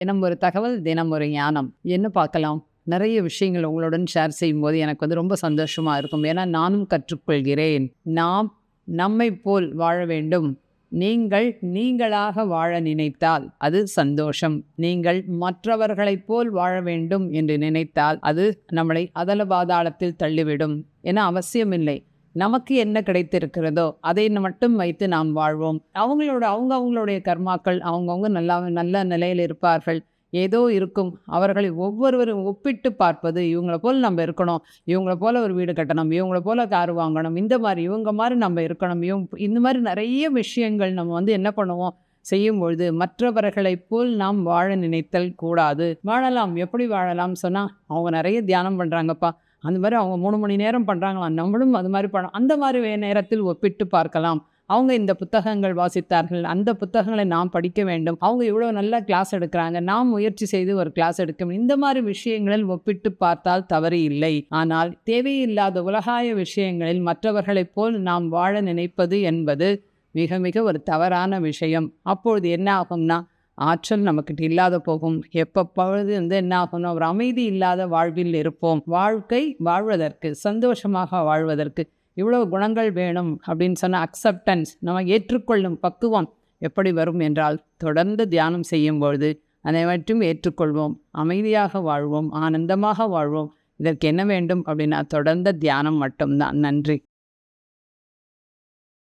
தினம் ஒரு தகவல் தினம் ஒரு ஞானம் என்ன பார்க்கலாம். நிறைய விஷயங்கள் உங்களுடன் ஷேர் செய்யும்போது எனக்கு வந்து ரொம்ப சந்தோஷமாக இருக்கும். ஏன்னா நானும் கற்றுக்கொள்கிறேன். நாம் நம்மை போல் வாழ வேண்டும். நீங்கள் நீங்களாக வாழ நினைத்தால் அது சந்தோஷம். நீங்கள் மற்றவர்களைப் போல் வாழ வேண்டும் என்று நினைத்தால் அது நம்மளை அதல பாதாளத்தில் தள்ளிவிடும். என அவசியமில்லை. நமக்கு என்ன கிடைத்திருக்கிறதோ அதை மட்டும் வைத்து நாம் வாழ்வோம். அவங்களோட அவங்க அவங்களுடைய கர்மாக்கள் அவங்கவுங்க நல்லா நல்ல நிலையில் இருப்பார்கள். ஏதோ இருக்கும். அவர்களை ஒவ்வொருவரும் ஒப்பிட்டு பார்ப்பது இவங்கள போல் நம்ம இருக்கணும். இவங்கள போல ஒரு வீடு கட்டணும். இவங்கள போல் கார் வாங்கணும். இந்த மாதிரி இவங்க மாதிரி நம்ம இருக்கணும். இவங்க இந்த மாதிரி நிறைய விஷயங்கள் நம்ம வந்து என்ன பண்ணுவோம்? செய்யும்பொழுது மற்றவர்களைப் போல் நாம் வாழ நினைத்தல் கூடாது. வாழலாம். எப்படி வாழலாம்? சொன்னால் அவங்க நிறைய தியானம் பண்ணுறாங்கப்பா அந்த மாதிரி அவங்க மூணு மணி நேரம் பண்ணுறாங்களாம் நம்மளும் அது மாதிரி பண்ண அந்த மாதிரி நேரத்தில் ஒப்பிட்டு பார்க்கலாம். அவங்க இந்த புத்தகங்கள் வாசித்தார்கள். அந்த புத்தகங்களை நாம் படிக்க வேண்டும். அவங்க இவ்வளோ நல்லா கிளாஸ் எடுக்கிறாங்க. நாம் முயற்சி செய்து ஒரு கிளாஸ் எடுக்க இந்த மாதிரி விஷயங்களில் ஒப்பிட்டு பார்த்தால் தவறு இல்லை. ஆனால் தேவையில்லாத உலகாய விஷயங்களில் மற்றவர்களைப் போல் நாம் வாழ நினைப்பது என்பது மிக மிக ஒரு தவறான விஷயம். அப்பொழுது என்ன ஆகும்னா ஆற்றல் நமக்கிட்ட இல்லாத போகும். எப்பப்பொழுது வந்து என்ன ஆகணும் ஒரு அமைதி இல்லாத வாழ்வில் இருப்போம். வாழ்க்கை வாழ்வதற்கு சந்தோஷமாக வாழ்வதற்கு இவ்வளவு குணங்கள் வேணும் அப்படின்னு சொன்ன அக்செப்டன்ஸ் நம்ம ஏற்றுக்கொள்ளும் பக்குவம் எப்படி வரும் என்றால் தொடர்ந்து தியானம் செய்யும் பொழுது அனைவற்றையும் ஏற்றுக்கொள்வோம். அமைதியாக வாழ்வோம் ஆனந்தமாக வாழ்வோம். இதற்கு என்ன வேண்டும் அப்படின்னா தொடர்ந்த தியானம் மட்டும்தான். நன்றி.